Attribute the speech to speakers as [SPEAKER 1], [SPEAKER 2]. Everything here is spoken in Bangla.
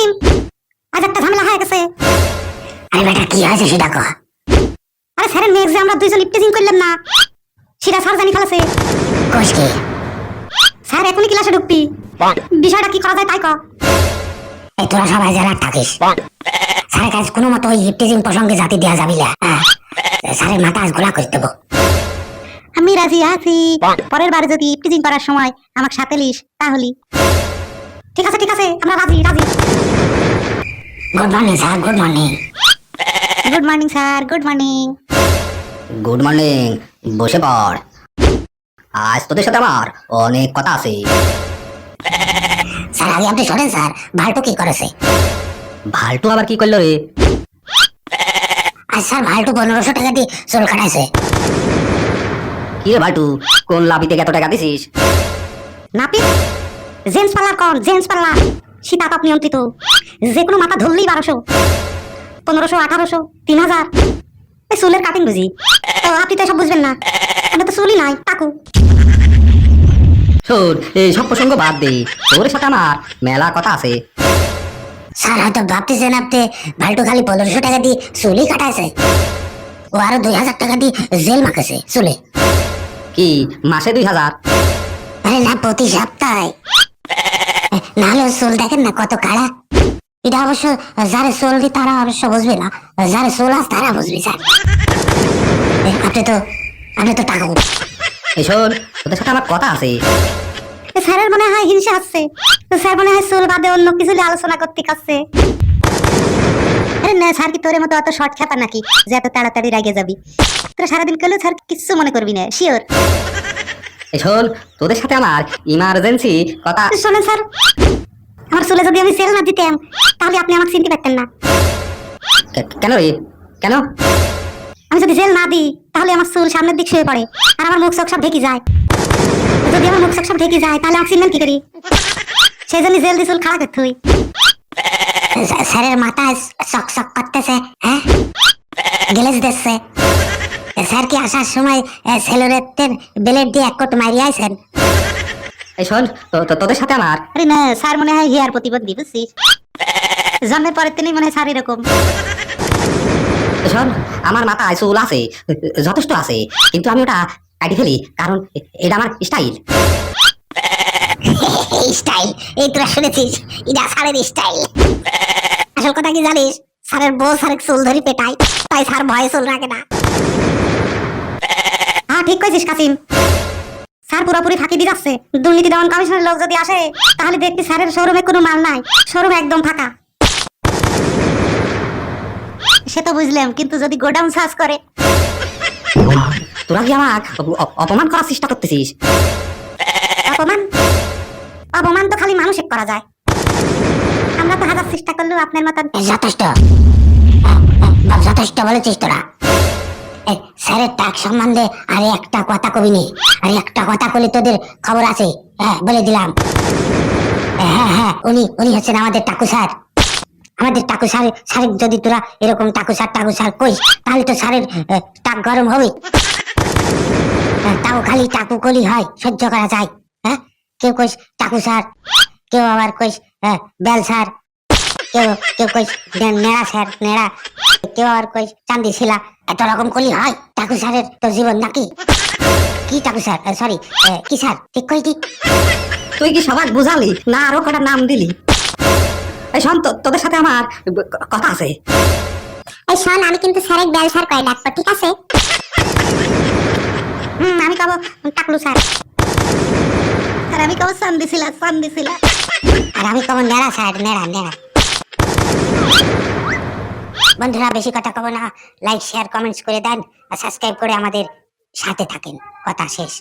[SPEAKER 1] কাসিম আজ একটা ঝামেলা হয়ে গেছে।
[SPEAKER 2] আরে বেটা কি হয়েছে সেটা কহ?
[SPEAKER 1] আরে স্যারের মেয়ে যে আমরা দুইজন ইপটিজিং করলাম না সেটা স্যার জানি ফেলেছে।
[SPEAKER 2] কোষ কি?
[SPEAKER 1] স্যার এখনই ক্লাসে ঢুকবি। বিষয়টা কি করা যায় তাই ক
[SPEAKER 2] এই তোরা সবাই জেলার থাকিস। স্যারের কাছে কোনো মতো ওই হিপটিজিং প্রসঙ্গে জাতি দেওয়া যাবি না। স্যারের মাথা আজ গোলা করে দেবো।
[SPEAKER 1] আমি রাজি আছি। পরের বারে যদি ইপটিজিং করার সময় আমাকে সাথে লিস তাহলে। ঠিক আছে ঠিক আছে আমরা রাজি রাজি।
[SPEAKER 2] Good morning sir good morning
[SPEAKER 1] good morning sir good morning
[SPEAKER 3] good morning বসে পড়। আজ তোদের সাথে আমার অনেক কথা আছে।
[SPEAKER 2] স্যার আগে আপনি শোনেন স্যার ভাল্টু কি করেছে?
[SPEAKER 3] ভাল্টু আবার কি করল রে?
[SPEAKER 2] আজ স্যার ভাল্টু পনেরোশো টাকা দিয়ে চুল কাটাইছে।
[SPEAKER 3] কি রে ভাল্টু কোন লাভিতে এত টাকা দিছিস?
[SPEAKER 1] নাপিত জেন্টস পার্লার কন জেন্টস পার্লার। শীতাতাপ নিয়ন্ত্রিত। যে কোনো মাথা ধরলেই বারোশো পনেরোশো আঠারোশো তিন হাজার এই চুলের কাটিং বুঝি? আপনি তো এসব বুঝবেন না। আমি তো চুলই নাই টাকু
[SPEAKER 3] শোন এই সব প্রসঙ্গ বাদ দে। তোর সাথে আমার মেলা কথা আছে।
[SPEAKER 2] স্যার হয়তো ভাবতেছেন আপনি ভাল্টু খালি পনেরোশো টাকা দিয়ে চুলই কাটাইছে। ও আরও দুই হাজার টাকা দিয়ে জেল মাখেছে চুলে।
[SPEAKER 3] কি মাসে দুই হাজার
[SPEAKER 2] আরে না প্রতি সপ্তাহে। নাহলে চুল দেখেন না কত কাড়া। এটা অবশ্য যারা চুল দি তারা অবশ্য বুঝবে না। যারা আছে তারা বুঝবে স্যার। আপনি তো আপনি তো টাকা
[SPEAKER 3] এই শোন তোদের সাথে আমার কথা আছে।
[SPEAKER 1] স্যারের মনে হয় হিংসা আসছে স্যার মনে হয় চুল বাদে অন্য কিছু নিয়ে আলোচনা করতে কাছে। আরে না স্যার কি তোর মতো অত শর্ট খেপা নাকি যে এত তাড়াতাড়ি রাগে যাবি? তোরা সারাদিন করলেও স্যার কিচ্ছু মনে করবি না শিওর?
[SPEAKER 3] এই শোন তোদের সাথে আমার ইমার্জেন্সি কথা
[SPEAKER 1] শোনেন স্যার। আমার চুলে যদি আমি সেল না দিতাম তাহলে আপনি আমাকে চিনতে পারতেন না।
[SPEAKER 3] কেন রে? কেন?
[SPEAKER 1] আমি যদি জেল না দিই তাহলে আমার চুল সামনের দিক শুয়ে পড়ে আর আমার মুখ চোখ সব ঢেকে যায়। যদি আমার মুখ চোখ সব ঢেকে যায় তাহলে আমাকে চিনবেন কি করি? সেই জন্য জেল দিয়ে চুল খাড়া করতে হই।
[SPEAKER 2] স্যারের মাথা চক চক করতেছে হ্যাঁ? গেলেজ দিচ্ছে। স্যার কি আসার সময় সেলোরেটের বেলেট দিয়ে এক কোট মারি আইছেন?
[SPEAKER 3] এই শোন তোদের সাথে আমার।
[SPEAKER 1] আরে না স্যার মনে হয় হিয়ার প্রতিবন্ধী বুঝছিস জন্মের পরের দিনই মনে হয় স্যার এরকম।
[SPEAKER 3] শোন আমার মাথায় চুল আছে যথেষ্ট আছে কিন্তু আমি ওটা কাটি ফেলি কারণ এটা আমার স্টাইল।
[SPEAKER 2] স্টাইল এই তোরা শুনেছিস এটা স্যারের স্টাইল। আসল কথা কি জানিস স্যারের বউ স্যারের চুল ধরি পেটাই তাই স্যার ভয়ে চুল রাখে না।
[SPEAKER 1] হ্যাঁ ঠিক কইছিস কাসিম। স্যার পুরোপুরি ফাঁকি দিয়ে যাচ্ছে। দুর্নীতি দমন কমিশনের লোক যদি আসে, তাহলে দেখবি স্যারের শোরুমে কোনো মাল নাই। শোরুম একদম ফাঁকা। সে তো বুঝলাম, কিন্তু যদি গোডাউন সার্চ করে,
[SPEAKER 3] তোরা কি আমার অপমান করার চেষ্টা করতেছিস?
[SPEAKER 1] অপমান? অপমান তো খালি মানুষে করা যায়। আমরা তো হাজার চেষ্টা করলেও আপনার মতন
[SPEAKER 2] যথেষ্ট। যথেষ্ট বলেছিস তোরা। স্যারের টাক সম্বন্ধে আরে একটা কথা কবি নি আরে একটা কথা কলি তোদের খবর আছে। হ্যাঁ বলে দিলাম। হ্যাঁ হ্যাঁ উনি উনি হচ্ছেন আমাদের টাকু স্যার। আমাদের টাকু স্যার স্যার যদি তোরা এরকম টাকু স্যার টাকু স্যার কইস তাহলে তো স্যারের টাক গরম হবে। তাও খালি টাকু কলি হয় সহ্য করা যায়। হ্যাঁ কেউ কইস টাকু স্যার কেউ আবার কইস হ্যাঁ, বেল স্যার কেউ কেউ কইস নেড়া স্যার নেড়া। কেউ আর কইস চান্দি শিলা এত রকম কলি হয়? টাকু স্যারের তোর জীবন নাকি? কি টাকু স্যার? সরি কি স্যার? ঠিক কই কি?
[SPEAKER 3] তুই কি সবাই বুঝালি? না আরও কটা নাম দিলি? এই শোন তোদের সাথে আমার কথা আছে।
[SPEAKER 2] এই শোন আমি কিন্তু স্যারের বেল স্যার কয়ে ডাকবো ঠিক আছে?
[SPEAKER 1] হুম আমি কব টাকলু স্যার। আর আমি কব সান দিছিলা সান দিছিলা
[SPEAKER 2] আর আমি কব নেড়া স্যার নেড়া নেড়া। বন্ধুরা, বেশি কথা কব না। লাইক শেয়ার কমেন্টস করে দেন আর সাবস্ক্রাইব করে আমাদের সাথে থাকেন। কথা শেষ।